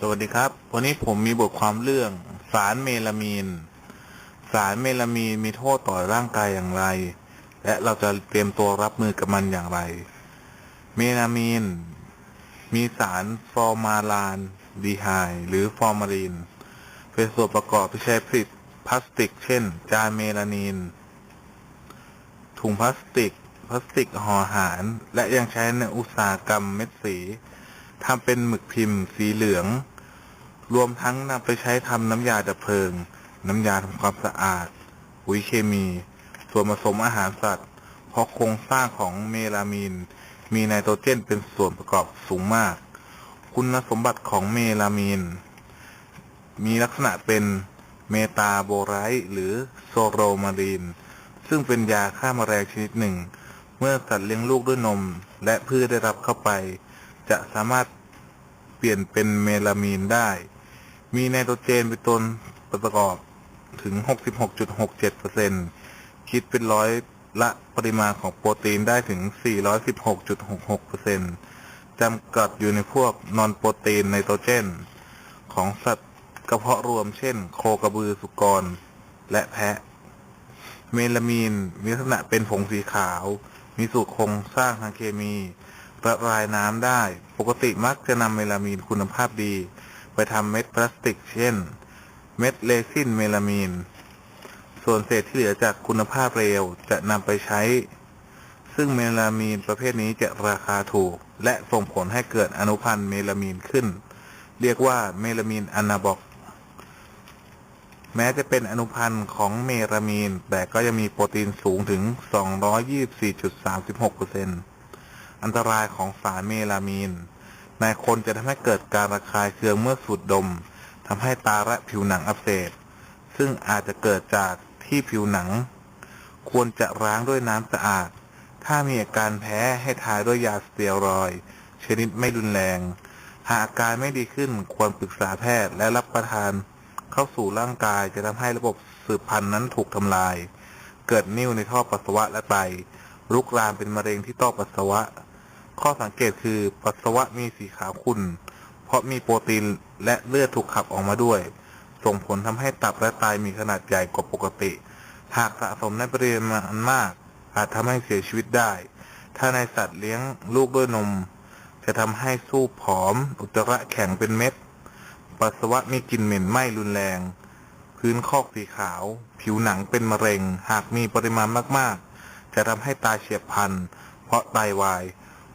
สวัสดีครับ วันนี้ผมมีบทความเรื่อง สารเมลามีน สารเมลามีนมีโทษต่อร่างกายอย่างไร และเราจะเตรียมตัวรับมือกับมันอย่างไร เมลามีน มีสารฟอร์มาลานดีไฮหรือฟอร์มาลีน เป็นส่วนประกอบที่ใช้ผลิตพลาสติก เช่น จานเมลานีน ถุงพลาสติก พลาสติกห่ออาหาร และยังใช้ในอุตสาหกรรมเม็ดสี ทำเป็นหมึกพิมพ์ สีเหลือง รวมทั้งนำไปใช้ทำน้ำยาดับเพลิง น้ำยาทำความสะอาดปุ๋ยเคมี ส่วนผสมอาหารสัตว์ เพราะโครงสร้างของเมลามีน มีไนโตรเจนเป็นส่วนประกอบสูงมาก คุณสมบัติของเมลามีน มีลักษณะเป็นเมตาโบไรต์หรือโซโรมารีน ซึ่งเป็นยาฆ่าแมลงชนิดหนึ่ง เมื่อสัตว์เลี้ยงลูกด้วยนม และพืชได้รับเข้าไป จะสามารถเปลี่ยนเป็นเมลามีนได้ มีไนโตรเจนเป็นตัวประกอบถึง 66.67%คิดเป็นร้อยละปริมาณของโปรตีนได้ถึง 416.66%จำกัดอยู่ในพวกนอนโปรตีนไนโตรเจน ของสัตว์กระเพาะรวมเช่น โคกระบือสุกร และแพะ เมลามีน มีลักษณะเป็นผงสีขาว มีสูตรโครงสร้างทางเคมี ละลายน้ำได้ ปกติมักจะนำเมลามีนคุณภาพดี ไปทำเม็ดพลาสติก เช่น เม็ดเลซินเมลามีน ส่วนเศษที่เหลือจากคุณภาพเร็วจะนำไปใช้ ซึ่งเมลามีนประเภทนี้จะราคาถูก และส่งผลให้เกิดอนุพันธ์เมลามีนขึ้น เรียกว่าเมลามีนอนาบอกแม้จะเป็นอนุพันธ์ของเมลามีน แต่ก็ยังมีโปรตีนสูงถึง 224.36%อันตันตรายของสารเมลามีน ในคนจะทำให้เกิดการระคายเคืองเมื่อสูดดมทำให้ตาและผิวหนังอักเสบซึ่งอาจจะเกิดจากที่ผิวหนัง ควรจะล้างด้วยน้ำสะอาด ถ้ามีอาการแพ้ให้ทาด้วยยาสเตียรอยชนิดไม่รุนแรง หากอาการไม่ดีขึ้นควรปรึกษาแพทย์และรับประทานเข้าสู่ร่างกายจะทำให้ระบบสืบพันธุ์นั้นถูกทำลาย เกิดนิ่วในท่อปัสสาวะและไตลุกลามเป็นมะเร็งที่ท่อปัสสาวะ ข้อสังเกตคือปัสสาวะมีสีขาวขุ่นเพราะมีโปรตีนและเลือดถูกขับออกมาด้วย ส่งผลทำให้ตับและไตมีขนาดใหญ่กว่าปกติ หากสะสมในปริมาณมาก อาจทำให้เสียชีวิตได้ ถ้าในสัตว์เลี้ยงลูกด้วยนม จะทำให้สู้ผอม อุจจาระแข็งเป็นเม็ด ปัสสาวะมีกลิ่นเหม็นไหม้รุนแรง พื้นคอกสีขาว ผิวหนังเป็นมะเร็ง หากมีปริมาณมากๆ จะทำให้ตายเฉียบพลันเพราะไตวาย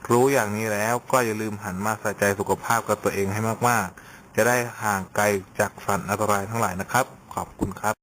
รู้อย่างนี้แล้วก็อย่าลืมหันมาใส่ใจสุขภาพกับตัวเองให้มาก ๆ จะได้ห่างไกลจากสันอันตรายทั้งหลายนะครับ ขอบคุณครับ